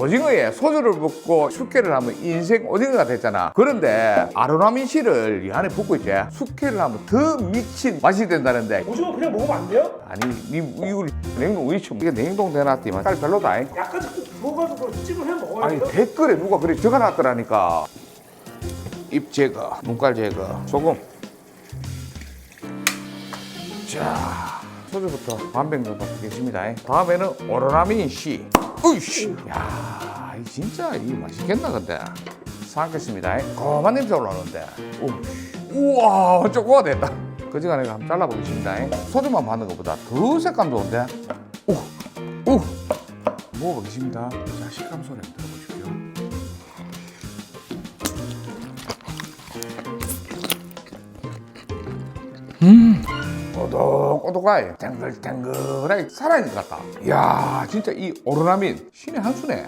오징어에 소주를 붓고 숙회를 하면 인생 오징어가 됐잖아. 그런데 아로나민 씨를 이 안에 붓고 있지. 숙회를 하면 더 미친 맛이 된다는데. 오징어 그냥 먹으면 안 돼요? 아니, 니 이걸 냉동 위치 이게 냉동 돼놨더만 딸 별로다. 잉? 약간 부어가지고 찜을 해 먹어야 아니 돼요? 댓글에 누가 그래 적어놨더라니까. 입 제거, 눈깔 제거, 소금. 자, 소주부터 반병 정도 하겠습니다. 다음에는 오로나민 씨. 으이씨. 야, 이 진짜 이 맛있겠나 근데. 삶겠습니다. 고만 냄새 올라오는데. 오, 우와, 쪼꼬가 됐다. 그지간에 한번 잘라보겠습니다. 소주만 받는 것보다 더 색감 좋은데. 오, 오. 먹어보겠습니다. 자, 식감 소리 한번 들어보십시오. 음, 꼬독꼬독하게 탱글탱글하게 살아있는 것 같다. 이야, 진짜 이 오로나민 신의 한 수네.